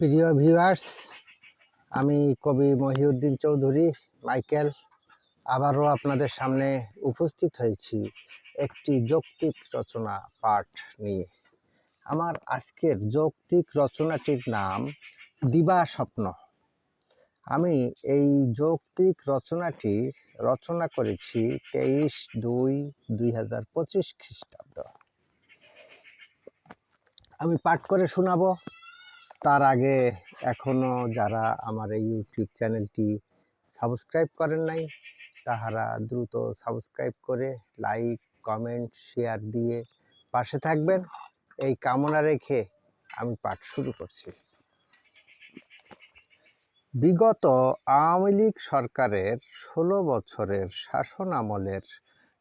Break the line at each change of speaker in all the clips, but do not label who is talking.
প্রিয় ভিউয়ার্স আমি কবি মহিউদ্দিন চৌধুরী, মাইকেল, আবারও আপনাদের সামনে উপস্থিত হয়েছি একটি যৌক্তিক রচনা পাঠ নিয়ে। আমার আজকের যৌক্তিক রচনাটির নাম দিবা স্বপ্ন। আমি এই যৌক্তিক রচনাটি রচনা করেছি তেইশ দুই দুই হাজার পঁচিশ খ্রিস্টাব্দ। আমি পাঠ করে শোনাবো। তার আগে এখনও যারা আমার এই ইউটিউব চ্যানেলটি সাবস্ক্রাইব করেন নাই, তাহারা দ্রুত সাবস্ক্রাইব করে লাইক কমেন্ট শেয়ার দিয়ে পাশে থাকবেন। এই কামনা রেখে আমি পাঠ শুরু করছি। বিগত আওয়ামী লীগ সরকারের ষোলো বছরের শাসন আমলের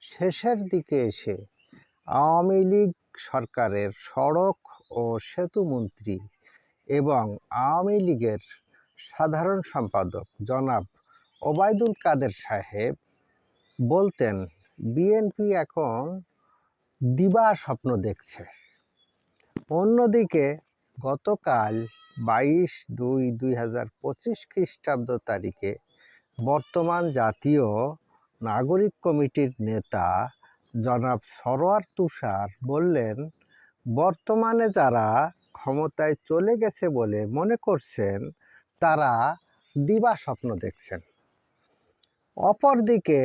শেষের দিকে এসে আওয়ামী লীগ সরকারের সড়ক ও সেতু মন্ত্রী এবং আওয়ামী লীগের সাধারণ সম্পাদক জনাব ওবায়দুল কাদের সাহেব বলতেন, বিএনপি এখন দিবা স্বপ্ন দেখছে। অন্যদিকে গতকাল বাইশ দুই দুই হাজার পঁচিশ খ্রিস্টাব্দ তারিখে বর্তমান জাতীয় নাগরিক কমিটির নেতা জনাব সরোয়ার তুষার বললেন, বর্তমানে যারা ক্ষমতায় চলে গেছে বলে মনে করছেন, তারা দিবা স্বপ্ন দেখছেন। অপরদিকে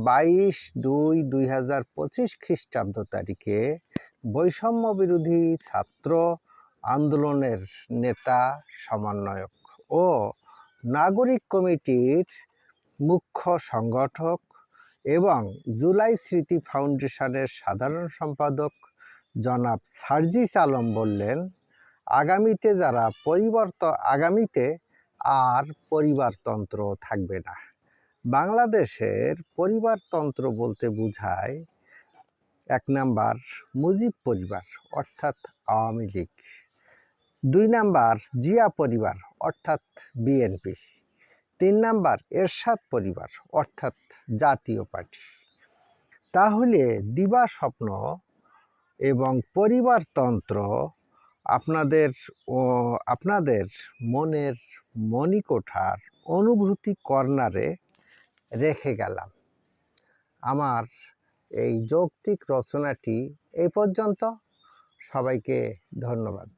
বাইশ দুই দুই হাজার পঁচিশ খ্রিস্টাব্দ তারিখে বৈষম্য বিরোধী ছাত্র আন্দোলনের নেতা, সমন্বয়ক ও নাগরিক কমিটির মুখ্য সংগঠক এবং জুলাই স্মৃতি ফাউন্ডেশনের সাধারণ সম্পাদক জনাব সার্জিস আলম বললেন আগামীতে যারা পরিবর্তন আগামীতে আর পরিবারতন্ত্র থাকবে না। বাংলাদেশের পরিবারতন্ত্র বলতে বোঝায় এক নাম্বার মুজিব পরিবার, অর্থাৎ আওয়ামী লীগ। দুই নাম্বার জিয়া পরিবার, অর্থাৎ বিএনপি। তিন নাম্বার এরশাদ পরিবার, অর্থাৎ জাতীয় পার্টি। তাহলে দিবা স্বপ্ন এবং পরিবারতন্ত্র আপনাদের ও আপনাদের মনের মণিকোঠার অনুভূতি কর্নারে রেখে গেলাম। আমার এই যৌক্তিক রচনাটি এই পর্যন্ত। সবাইকে ধন্যবাদ।